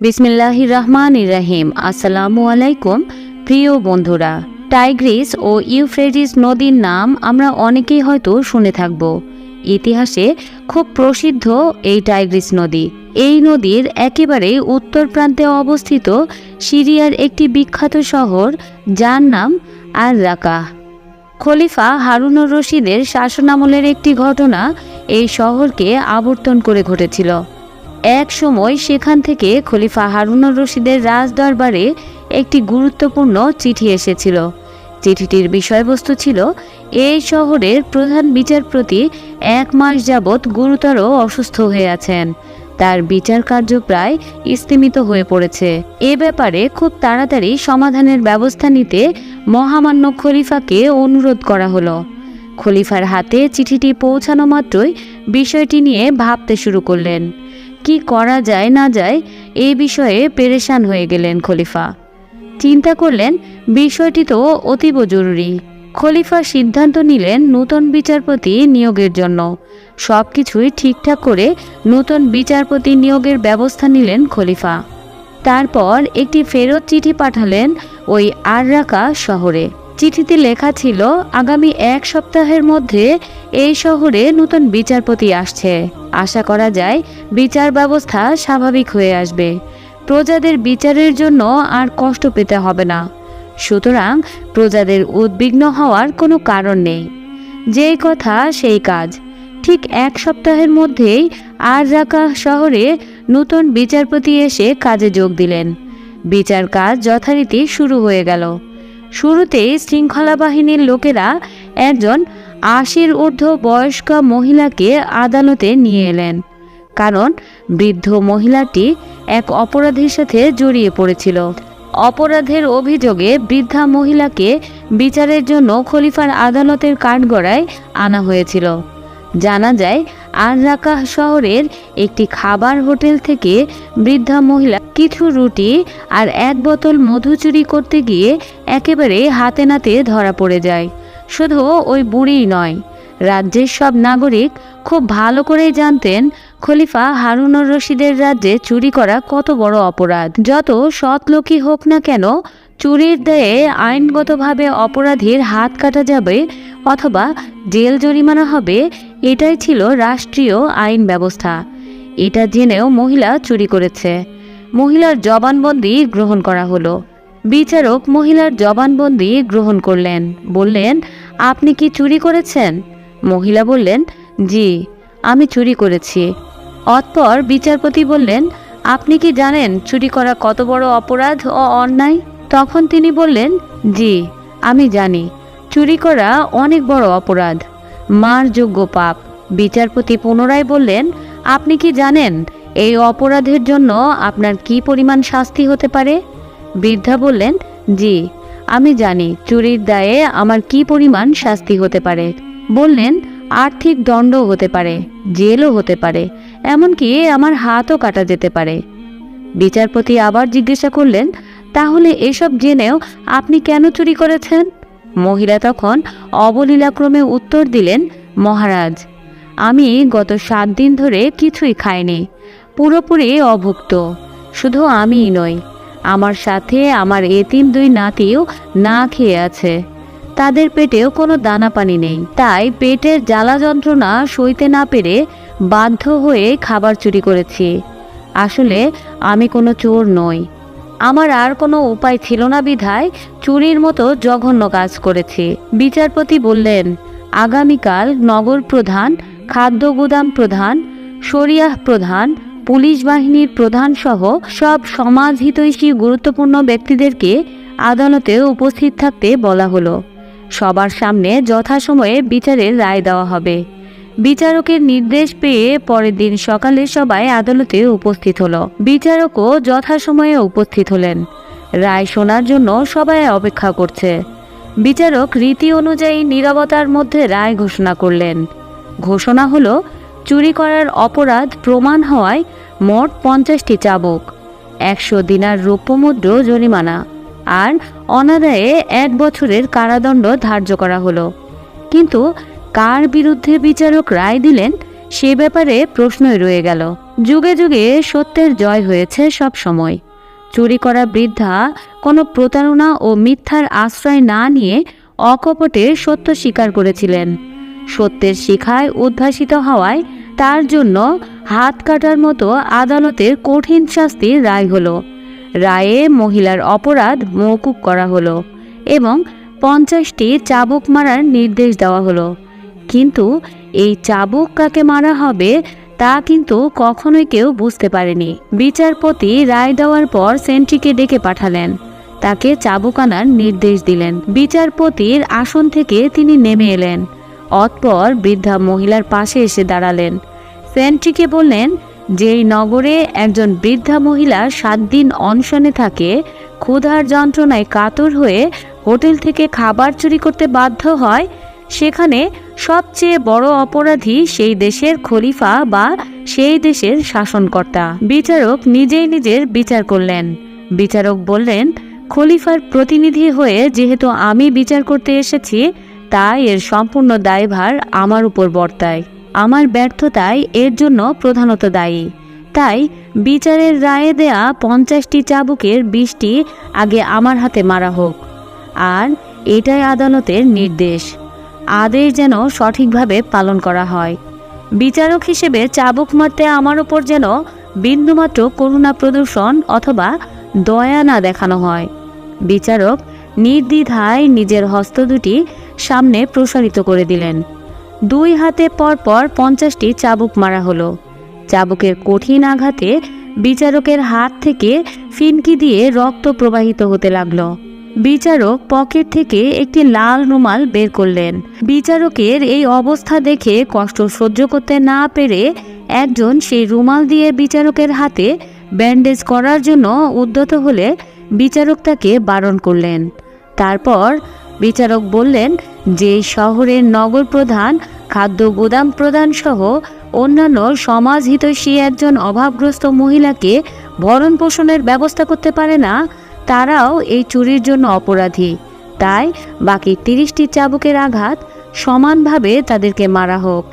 বিসমিল্লাহির রহমান ইরাহিম আসসালামু আলাইকুম প্রিয় বন্ধুরা, টাইগ্রিস ও ইউফ্রেডিস নদীর নাম আমরা অনেকেই হয়তো শুনে থাকব। ইতিহাসে খুব প্রসিদ্ধ এই টাইগ্রিস নদী। এই নদীর একেবারে উত্তর প্রান্তে অবস্থিত সিরিয়ার একটি বিখ্যাত শহর, যার নাম আর রাকা খলিফা হারুনুর রশিদের শাসনামলের একটি ঘটনা এই শহরকে আবর্তন করে ঘটেছিল। এক সময় সেখান থেকে খলিফা হারুনুর রশিদের রাজদরবারে একটি গুরুত্বপূর্ণ চিঠি এসেছিল। চিঠিটির বিষয়বস্তু ছিল, এই শহরের প্রধান বিচারপতি এক মাস যাবৎ গুরুতর অসুস্থ হয়ে আছেন। তার বিচার কার্য প্রায় স্থিমিত হয়ে পড়েছে। এ ব্যাপারে খুব তাড়াতাড়ি সমাধানের ব্যবস্থা নিতে মহামান্য খলিফাকে অনুরোধ করা হলো। খলিফার হাতে চিঠিটি পৌঁছানো মাত্রই বিষয়টি নিয়ে ভাবতে শুরু করলেন। কি করা যায় না যায় এই বিষয়ে পেরেশান হয়ে গেলেন খলিফা। চিন্তা করলেন, বিষয়টি তো অতীব জরুরি। খলিফা সিদ্ধান্ত নিলেন নূতন বিচারপতি নিয়োগের জন্য। সব কিছুই ঠিকঠাক করে নূতন বিচারপতি নিয়োগের ব্যবস্থা নিলেন খলিফা। তারপর একটি ফেরত চিঠি পাঠালেন ওই আররাকা শহরে। চিঠিতে লেখা ছিল, আগামী এক সপ্তাহের মধ্যে এই শহরে নতুন বিচারপতি আসছে। আশা করা যায়, বিচার ব্যবস্থা স্বাভাবিক হয়ে আসবে। প্রজাদের বিচারের জন্য আর কষ্ট পেতে হবে না। সুতরাং প্রজাদের উদ্বিগ্ন হওয়ার কোনো কারণ নেই। যেই কথা, সেই কাজ। ঠিক এক সপ্তাহের মধ্যেই আর রাকা শহরে নতুন বিচারপতি এসে কাজে যোগ দিলেন। বিচার কাজ যথারীতি শুরু হয়ে গেল। শুরুতেই শৃঙ্খলা বাহিনীর লোকেরা একজন আশির ঊর্ধ্ব বয়স্ক মহিলাকে আদালতে নিয়ে এলেন। কারণ বৃদ্ধ মহিলাটি এক অপরাধীর সাথে জড়িয়ে পড়েছিল। অপরাধের অভিযোগে বৃদ্ধা মহিলাকে বিচারের জন্য খলিফার আদালতের কাঠগড়ায় আনা হয়েছিল। জানা যায় আর শহরের একটি খাবার হোটেল থেকে বৃদ্ধা মহিলা কিছু রুটি আর এক বোতল মধু চুরি করতে গিয়ে একেবারে হাতে নাতে ধরা পড়ে যায়। শুধু ওই বুড়িই নয়, রাজ্যের সব নাগরিক খুব ভালো করেই জানতেন খলিফা হারুনুর রশিদের রাজ্যে চুরি করা কত বড় অপরাধ। যত সৎ লোকই হোক না কেন, চুরির দায়ে আইনগতভাবে অপরাধীর হাত কাটা যাবে অথবা জেল জরিমানা হবে এটাই ছিল রাষ্ট্রীয় আইন ব্যবস্থা। এটা জেনেও মহিলা চুরি করেছে। মহিলার জবানবন্দি গ্রহণ করা হলো। বিচারক মহিলার জবানবন্দি গ্রহণ করলেন। বললেন, আপনি কি চুরি করেছেন? মহিলা বললেন, জি, আমি চুরি করেছি। অতপর বিচারপতি বললেন, আপনি কি জানেন চুরি করা কত বড় অপরাধ ও অন্যায়? তখন তিনি বললেন, জি, আমি জানি। চুরি করা অনেক বড় অপরাধ। মার যোগ্য পাপ। বিচারপতি পুনরায় বললেন, আপনি কি জানেন এই অপরাধের জন্য আপনার কি পরিমাণ শাস্তি হতে পারে? বৃদ্ধা বললেন, জি, আমি জানি চুরির দায়ে আমার কি পরিমাণ শাস্তি হতে পারে। বললেন, আর্থিক দণ্ড হতে পারে, জেলও হতে পারে, এমনকি আমার হাতও কাটা যেতে পারে। বিচারপতি আবার জিজ্ঞাসা করলেন, তাহলে এসব জেনেও আপনি কেন চুরি করেছেন? মহিলা তখন অবলীলাক্রমে উত্তর দিলেন, মহারাজ, আমি গত সাত দিন ধরে কিছুই খাইনি, পুরোপুরি অভুক্ত। শুধু আমিই নই, আমার সাথে আমার এতিম দুই নাতিও না খেয়ে আছে। তাদের পেটেও কোনো দানা পানি নেই। তাই পেটের জ্বালা যন্ত্রণা সইতে না পেরে বাধ্য হয়ে খাবার চুরি করেছি। আসলে আমি কোনো চোর নই আমার আর কোনো উপায় ছিল না বিধায় চুরির মতো জঘন্য কাজ করেছি। বিচারপতি বললেন, আগামীকাল নগর প্রধান, খাদ্য গুদাম প্রধান শরিয়াহ প্রধান, পুলিশ বাহিনীর প্রধান সহ সব সমাজ হিতৈষী গুরুত্বপূর্ণ ব্যক্তিদেরকে আদালতে উপস্থিত থাকতে বলা হলো। সবার সামনে যথাসময়ে বিচারের রায় দেওয়া হবে। বিচারকের নির্দেশ পেয়ে পরের দিন সকালে সবাই আদালতে উপস্থিত হল। বিচারকও যথাসময়ে উপস্থিত হলেন। রায় শোনার জন্য সবাই অপেক্ষা করছে। বিচারক রীতি অনুযায়ী নীরবতার মধ্যে রায় ঘোষণা করলেন। ঘোষণা হলো, চুরি করার অপরাধ প্রমাণ হওয়ায় মোট পঞ্চাশটি চাবুক, একশো দিনার রৌপ্যমুদ্র জরিমানা, আর অনাদায়ে এক বছরের কারাদণ্ড ধার্য করা হলো। কিন্তু কার বিরুদ্ধে বিচারক রায় দিলেন সে ব্যাপারে প্রশ্নই রয়ে গেল। যুগে যুগে সত্যের জয় হয়েছে সব সময়। চুরি করা বৃদ্ধা কোনো প্রতারণা ও মিথ্যার আশ্রয় না নিয়ে অকপটে সত্য স্বীকার করেছিলেন। সত্যের শিখায় উদ্ভাসিত হওয়ায় তার জন্য হাত কাটার মতো আদালতের কঠিন শাস্তির রায় হলো। রায়ে মহিলার অপরাধ মৌকুব করা হলো এবং পঞ্চাশটি চাবুক মারার নির্দেশ দেওয়া হলো। কিন্তু এই চাবুক কাকে মারা হবে, তা কিন্তু কখনোই কেউ বুঝতে পারেনি। বিচারপতি রায় দেওয়ার পর সেন্ট্রিকে ডেকে পাঠালেন। তাকে চাবুক আনার নির্দেশ দিলেন। বিচারপতির আসন থেকে তিনি নেমে এলেন। অতপর বৃদ্ধা মহিলার পাশে এসে দাঁড়ালেন। সেন্ট্রিকে বললেন, যেই নগরে একজন বৃদ্ধা মহিলা সাত দিন অনশনে থাকে, ক্ষুধার যন্ত্রণায় কাতর হয়ে হোটেল থেকে খাবার চুরি করতে বাধ্য হয়, সেখানে সবচেয়ে বড় অপরাধী সেই দেশের খলিফা বা সেই দেশের শাসনকর্তা। বিচারক নিজেই নিজের বিচার করলেন। বিচারক বললেন, খলিফার প্রতিনিধি হয়ে যেহেতু আমি বিচার করতে এসেছি, তাই এর সম্পূর্ণ দায়ভার আমার উপর বর্তায়। আমার ব্যর্থতাই এর জন্য প্রধানত দায়ী। তাই বিচারের রায়ে দেয়া পঞ্চাশটি চাবুকের বিশটি আগে আমার হাতে মারা হোক। আর এটাই আদালতের নির্দেশ। আদেশ যেন সঠিকভাবে পালন করা হয়। বিচারক হিসেবে চাবুক মারতে আমার ওপর যেন বিন্দুমাত্র করুণা প্রদর্শন অথবা দয়া না দেখানো হয়। বিচারক নির্দ্বিধায় নিজের হস্ত দুটি সামনে প্রসারিত করে দিলেন। দুই হাতে পরপর পঞ্চাশটি চাবুক মারা হলো। চাবুকের কঠিন আঘাতে বিচারকের হাত থেকে ফিনকি দিয়ে রক্ত প্রবাহিত হতে লাগল। বিচারক পকেট থেকে একটি লাল রুমাল বের করলেন। বিচারকের এই অবস্থা দেখে কষ্ট সহ্য করতে না পেরে একজন সেই রুমাল দিয়ে বিচারকের হাতে ব্যান্ডেজ করার জন্য উদ্যত হলে বিচারক তাকে বারণ করলেন। তারপর বিচারক বললেন যে শহরের নগর প্রধান, খাদ্য গুদাম প্রধান সহ অন্যান্য সমাজ হিতৈষী একজন অভাবগ্রস্ত মহিলাকে ভরণ পোষণের ব্যবস্থা করতে পারে না তারাও এই চুরির জন্য অপরাধী। তাই বাকি তিরিশটি চাবুকের আঘাত সমানভাবে তাদেরকে মারা হোক।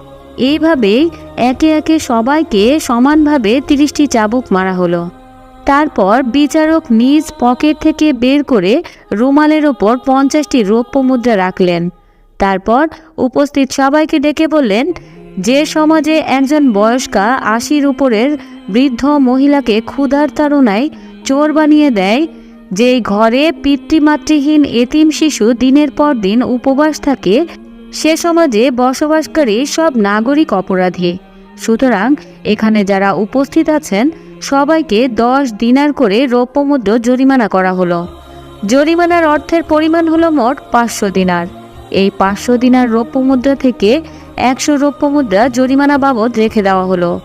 এইভাবেই একে একে সবাইকে সমানভাবে তিরিশটি চাবুক মারা হলো। তারপর বিচারক নিজ পকেট থেকে বের করে রুমালের ওপর পঞ্চাশটি রৌপ্য মুদ্রা রাখলেন। তারপর উপস্থিত সবাইকে ডেকে বললেন, যে সমাজে একজন বয়স্কা আশির উপরের বৃদ্ধ মহিলাকে ক্ষুধার তাড়নায় চোর বানিয়ে দেয় যেই ঘরে পিতৃমাতৃহীন এতিম শিশু দিনের পর দিন উপবাস থাকে, সে সমাজে বসবাসকারী সব নাগরিক অপরাধী। সুতরাং এখানে যারা উপস্থিত আছেন, সবাইকে দশ দিনার করে রৌপ্যমুদ্র জরিমানা করা হলো। জরিমানার অর্থের পরিমাণ হলো মোট পাঁচশো দিনার। এই পাঁচশো দিনার রৌপ্য মুদ্রা থেকে একশো রৌপ্য মুদ্রা জরিমানা বাবদ রেখে দেওয়া হলো।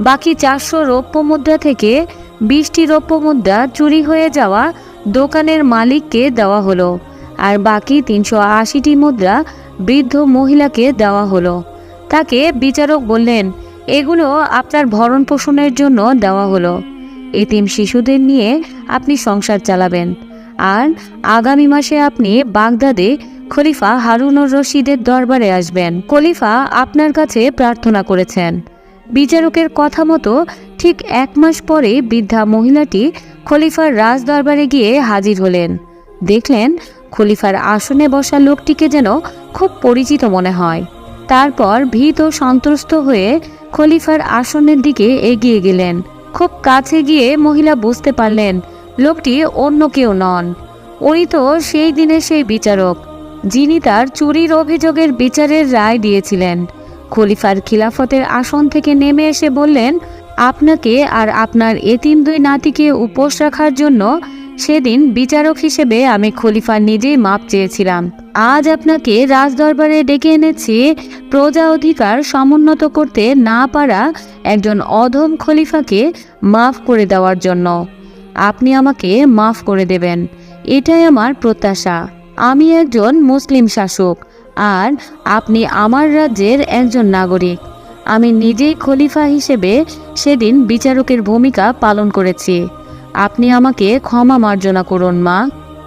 বাকি চারশো রৌপ্য মুদ্রা থেকে বিশটি রৌপ্য মুদ্রা চুরি হয়ে যাওয়া দোকানের মালিককে দেওয়া হলো, আর বাকি তিনশো আশিটি মুদ্রা বৃদ্ধ মহিলাকে দেওয়া হলো। তাকে বিচারক বললেন, এগুলো আপনার ভরণ পোষণের জন্য দেওয়া হলো। এতিম শিশুদের নিয়ে আপনি সংসার চালাবেন। আর আগামী মাসে আপনি বাগদাদে খলিফা হারুনুর রশিদের দরবারে আসবেন। খলিফা আপনার কাছে প্রার্থনা করেছেন। বিচারকের কথা মতো ঠিক এক মাস পরে বৃদ্ধা মহিলাটি খলিফার রাজ দরবারে গিয়ে হাজির হলেন। দেখলেন খলিফার আসনে বসা লোকটিকে যেন খুব পরিচিত মনে হয়। তারপর ভীত সন্ত্রস্ত হয়ে খলিফার আসনের দিকে এগিয়ে গেলেন। খুব কাছে গিয়ে মহিলা বুঝতে পারলেন লোকটি অন্য কেউ নন। উনি তো সেই দিনে সেই বিচারক, যিনি তার চুরির অভিযোগের বিচারের রায় দিয়েছিলেন। খলিফার খিলাফতের আসন থেকে নেমে এসে বললেন আপনাকে আর আপনার এতিম দুই নাতিকে উপোস রাখার জন্য সেদিন বিচারক হিসেবে আমি খলিফার নিজেই মাপ চেয়েছিলাম। আজ আপনাকে রাজদরবারে ডেকে এনেছি, প্রজা অধিকার সমুন্নত করতে না পারা একজন অধম খলিফাকে মাফ করে দেওয়ার জন্য। আপনি আমাকে মাফ করে দেবেন। এটাই আমার প্রত্যাশা। আমি একজন মুসলিম শাসক, আর আপনি আমার রাজ্যের একজন নাগরিক। আমি নিজেই খলিফা হিসেবে সেদিন বিচারকের ভূমিকা পালন করেছি। আপনি আমাকে ক্ষমা মার্জনা করুন, মা।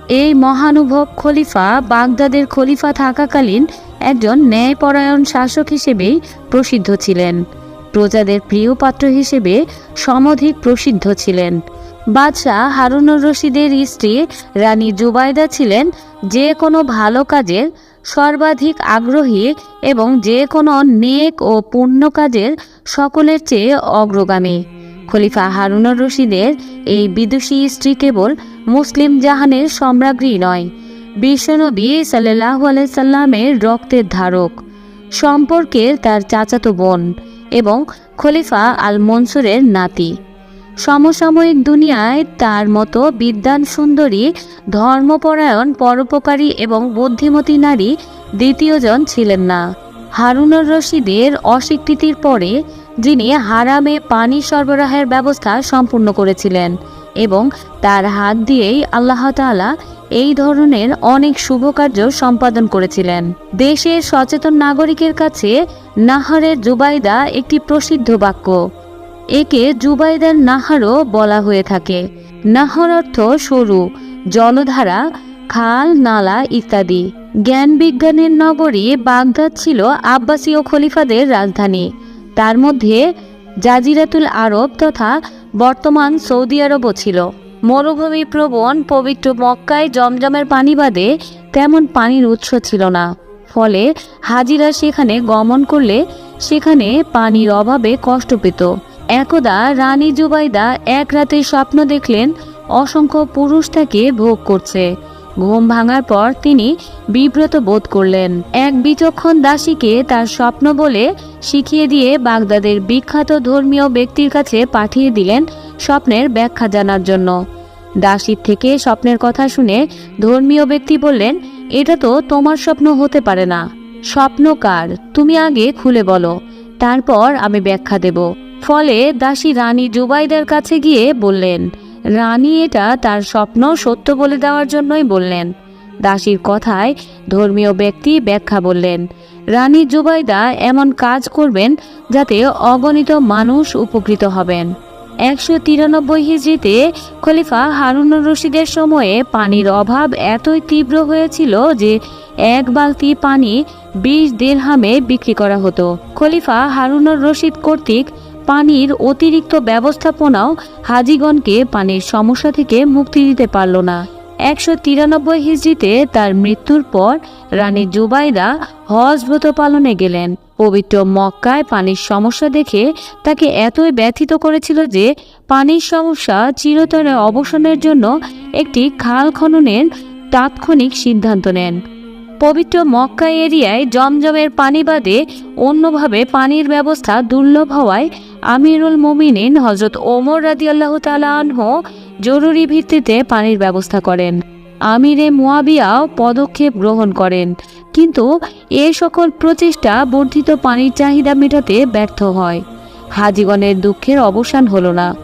এই মহানুভব খলিফা বাগদাদের খলিফা থাকাকালীন একজন ন্যায়পরায়ণ শাসক হিসেবেই প্রসিদ্ধ ছিলেন। প্রজাদের প্রিয় পাত্র হিসেবে সমধিক প্রসিদ্ধ ছিলেন। বাদশাহ হারুনুর রশিদের স্ত্রী রানী জুবাইদা ছিলেন যে কোনো ভালো কাজের সর্বাধিক আগ্রহী এবং যে কোনো নেক ও পুণ্য কাজের সকলের চেয়ে অগ্রগামী। খলিফা হারুনুর রশিদের এই বিদুষী স্ত্রী কেবল মুসলিম জাহানের সম্রাজ্ঞী নয়, বিশ্বনবী সাল্লাহ আলাইসাল্লামের রক্তের ধারক। সম্পর্কের তার চাচাতো বোন এবং খলিফা আল মনসুরের নাতি। সমসাময়িক দুনিয়ায় তার মতো বিদ্যান সুন্দরী, ধর্মপরায়ণ, পরোপকারী এবং বুদ্ধিমতী নারী দ্বিতীয়জন ছিলেন না। হারুনুর রশিদের অস্বীকৃতির পরে যিনি হারামে পানি সরবরাহের ব্যবস্থা সম্পূর্ণ করেছিলেন এবং তার হাত দিয়েই আল্লাহ তাআলা এই ধরনের অনেক শুভ কার্য সম্পাদন করেছিলেন। দেশের সচেতন নাগরিকের কাছে নাহারের জুবাইদা একটি প্রসিদ্ধ বাক্য। একে জুবাইদার নাহারও বলা হয়ে থাকে। নাহর অর্থ সরু, জলধারা, খাল, নালা ইত্যাদি। জ্ঞান বিজ্ঞানের নগরী বাগদাদ ছিল আব্বাসীয় খলিফাদের রাজধানী। তার মধ্যে জাজিরাতুল আরব তথা বর্তমান সৌদি আরবও ছিল। মরুভূমি প্রবণ পবিত্র মক্কায় জমজমের পানি বাদে তেমন পানির উৎস ছিল না। ফলে হাজিরা সেখানে গমন করলে সেখানে পানির অভাবে কষ্ট পেত। একদা রানী জুবাইদা এক রাতে স্বপ্ন দেখলেন অসংখ্য পুরুষ তাকে ভোগ করছে। ঘুম ভাঙার পর তিনি বিব্রত বোধ করলেন। এক বিচক্ষণ দাসীকে তার স্বপ্ন বলে শিখিয়ে দিয়ে বাগদাদের বিখ্যাত ধর্মীয় ব্যক্তির কাছে পাঠিয়ে দিলেন স্বপ্নের ব্যাখ্যা জানার জন্য। দাসীর থেকে স্বপ্নের কথা শুনে ধর্মীয় ব্যক্তি বললেন, এটা তো তোমার স্বপ্ন হতে পারে না। স্বপ্ন কার? তুমি আগে খুলে বলো। তারপর আমি ব্যাখ্যা দেব। ফলে দাসী রানী জুবাইদার কাছে গিয়ে বললেন, রানী এটা তার স্বপ্ন সত্য বলে দেওয়ার জন্যই বললেন। দাসীর কথায় ধর্মীয় ব্যক্তি ব্যাখ্যা বললেন, রানী জুবাইদা এমন কাজ করবেন যাতে অগণিত মানুষ উপকৃত হবেন। একশো তিরানব্বই হিজড়িতে খলিফা হারুনুর রশিদের সময়ে পানির অভাব এতই তীব্র হয়েছিল যে এক বালতি পানি বিশ দেড়হামে বিক্রি করা হতো। খলিফা হারুনুর রশিদ কর্তৃক পানির অতিরিক্ত ব্যবস্থাপনাও হাজিগণকে পানির সমস্যা থেকে মুক্তি দিতে পারল না। একশো তিরানব্বই হিজড়িতে তার মৃত্যুর পর রানী জুবাইদা হজ ব্রত পালনে গেলেন। পবিত্র মক্কায় পানির সমস্যা দেখে তাকে এতই ব্যথিত করেছিল যে পানির সমস্যা চিরতরে অবসানের জন্য একটি খাল খননের তাৎক্ষণিক সিদ্ধান্ত নেন। পবিত্র মক্কা এরিয়ায় জমজমের পানি বাদে অন্যভাবে পানির ব্যবস্থা দুর্লভ হওয়ায় আমিরুল মোমিনিন হজরত ওমর রাদিয়াল্লাহু তাআলা আনহু জরুরি ভিত্তিতে পানির ব্যবস্থা করেন। আমিরে মুয়াবিয়াও পদক্ষেপ গ্রহণ করেন। কিন্তু এ সকল প্রচেষ্টা বর্ধিত পানির চাহিদা মেটাতে ব্যর্থ হয়। হাজিগণের দুঃখের অবসান হলো না।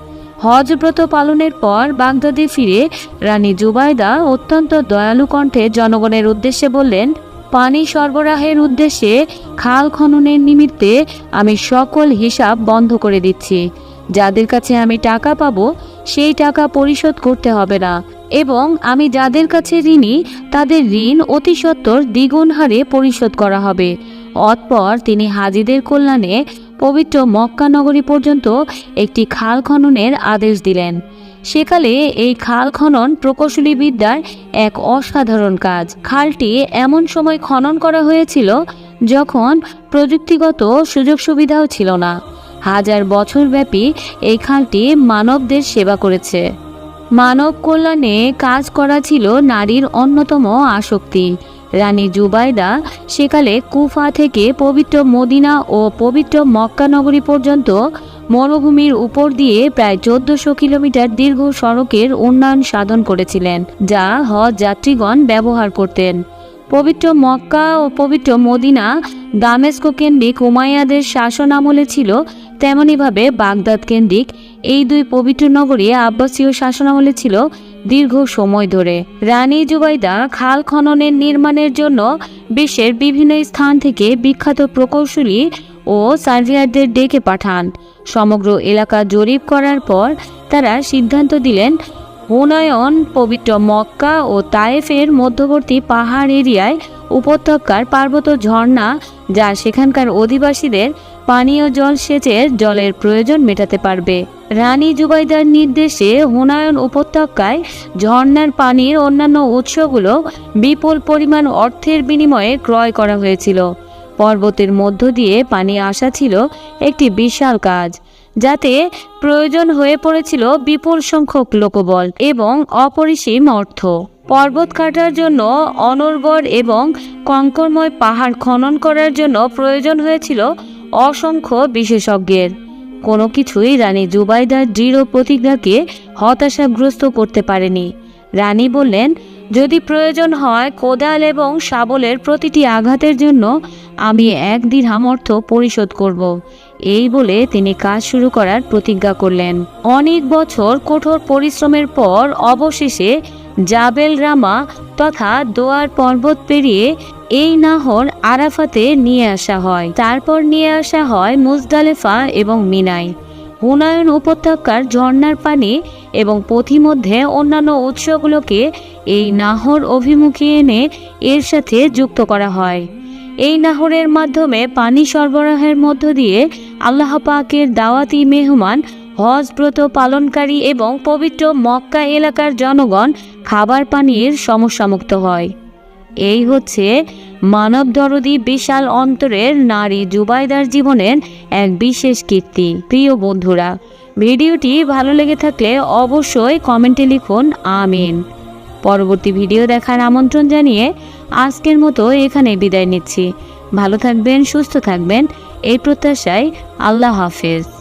হজব্রত পালনের পর বাগদাদে ফিরে রানী জুবাইদা অত্যন্ত দয়ালু কণ্ঠে জনগণের উদ্দেশ্যে বললেন পানি সরবরাহের উদ্দেশ্যে খাল খননের নিমিত্তে আমি সকল হিসাব বন্ধ করে দিচ্ছি। যাদের কাছে আমি টাকা পাবো, সেই টাকা পরিশোধ করতে হবে না। এবং আমি যাদের কাছে ঋণী, তাদের ঋণ অতি সত্বর দ্বিগুণ হারে পরিশোধ করা হবে। অতপর তিনি হাজিদের কল্যাণে পবিত্র মক্কা নগরী পর্যন্ত একটি খাল খননের আদেশ দিলেন। সেকালে এই খাল খনন প্রকৌশলী বিদ্যার এক অসাধারণ কাজ। খালটি এমন সময় খনন করা হয়েছিল যখন প্রযুক্তিগত সুযোগ সুবিধাও ছিল না। হাজার বছরব্যাপী এই খালটি মানবদের সেবা করেছে। মানব কল্যাণে কাজ করা ছিল নারীর অন্যতম আসক্তি। রানী জুবাইদা সেকালে কুফা থেকে পবিত্র মদিনা ও পবিত্র মক্কা নগরী পর্যন্ত মরুভূমির উপর দিয়ে প্রায় চোদ্দশো কিলোমিটার দীর্ঘ সড়কের উন্নয়ন সাধন করেছিলেন, যা হজ যাত্রীগণ ব্যবহার করতেন। পবিত্র মক্কা ও পবিত্র মদিনা দামেস্কো কেন্দ্রিক উমাইয়াদের শাসন আমলে ছিল তেমনইভাবে বাগদাদ কেন্দ্রিক এই দুই পবিত্র নগরী আব্বাসীয় শাসনামলে ছিল দীর্ঘ সময় ধরে। রানী জুবাইদা খাল খননের নির্মাণের জন্য বিশ্বের বিভিন্ন স্থান থেকে বিখ্যাত প্রকৌশলী ও সার্ভিয়ারদের ডেকে পাঠান। সমগ্র এলাকা জরিপ করার পর তারা সিদ্ধান্ত দিলেন, হুনায়ন, পবিত্র মক্কা ও তায়েফের মধ্যবর্তী পাহাড় এরিয়ায় উপত্যকার পার্বত্য ঝর্ণা, যা সেখানকার অধিবাসীদের পানীয় জল সেচের জলের প্রয়োজন মেটাতে পারবে। রানী জুবাইদার নির্দেশে হুনায়ন উপত্যকায় ঝর্ণার পানির অন্যান্য উৎসগুলো বিপুল পরিমাণ অর্থের বিনিময়ে ক্রয় করা হয়েছিল। পর্বতের মধ্য দিয়ে পানি আসা ছিল একটি বিশাল কাজ, যাতে প্রয়োজন হয়ে পড়েছিল বিপুল সংখ্যক লোকবল এবং অপরিসীম অর্থ। পর্বত কাটার জন্য অনর্বর এবং কঙ্করময় পাহাড় খনন করার জন্য প্রয়োজন হয়েছিল অসংখ্য বিশেষজ্ঞের। কোনো কিছুই রানী জুবাইদার দৃঢ় প্রতিজ্ঞাকে হতাশাগ্রস্ত করতে পারেনি। রানী বললেন যদি প্রয়োজন হয়, কোদাল এবং শাবলের প্রতিটি আঘাতের জন্য আমি এক দিরহাম অর্থ পরিশোধ করব। এই বলে তিনি কাজ শুরু করার প্রতিজ্ঞা করলেন। অনেক বছর কঠোর পরিশ্রমের পর অবশেষে জাবেল রামা তথা দোয়ার পর্বত পেরিয়ে এই নাহর আরাফাতে নিয়ে আসা হয়। তারপর নিয়ে আসা হয় মুজদালেফা এবং মিনাই হুনায়ন উপত্যকার ঝর্ণার পানি এবং পথিমধ্যে অন্যান্য উৎসগুলোকে এই নাহর অভিমুখী এনে এর সাথে যুক্ত করা হয়। এই নাহরের মাধ্যমে পানি সরবরাহের মধ্য দিয়ে আল্লাহ পাকের দাওয়াতি মেহমান, হজ ব্রত পালনকারী এবং পবিত্র মক্কা এলাকার জনগণ খাবার পানির সমস্যামুক্ত হয়। এই হচ্ছে মানব দরদি বিশাল অন্তরের নারী জুবাইদার জীবনের এক বিশেষ কীর্তি। প্রিয় বন্ধুরা, ভিডিওটি ভালো লেগে থাকলে অবশ্যই কমেন্টে লিখুন আমিন। পরবর্তী ভিডিও দেখার আমন্ত্রণ জানিয়ে আজকের মতো এখানে বিদায় নিচ্ছি। ভালো থাকবেন, সুস্থ থাকবেন, এই প্রত্যাশায় আল্লাহ হাফেজ।